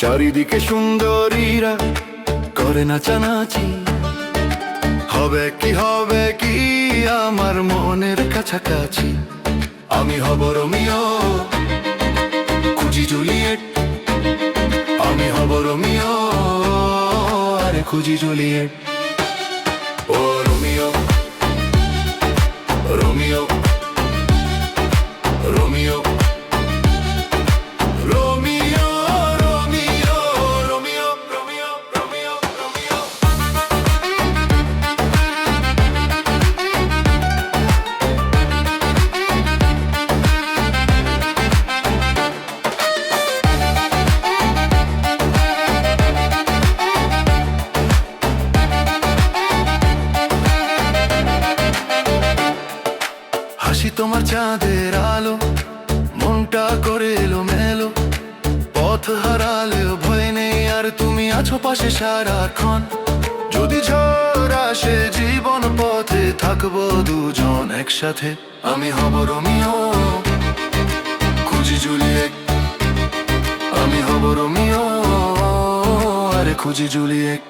চারিদিকে সুন্দরীরা করে নাচানাচি। হবে কি হবে কি, আমার মনের কাছাকাছি। আমি হব রোমিও, খুঁজি জুলিয়েট। আমি হব রোমিও, আরে খুঁজি জুলিয়েট। ও রোমিও রোমিও রোমিও। তোমার চাঁদের আলো, মনটা করে এলো মেলো পথ হারালেও ভয় নেই, আর তুমি আছো পাশে সারাক্ষণ। যদি ঝড় আসে, জীবন পথে থাকব দুজন একসাথে। আমি হব রোমিও, খুঁজি জুলিয়েট। আমি হব রোমিও, আরে খুঁজি জুলিয়েট।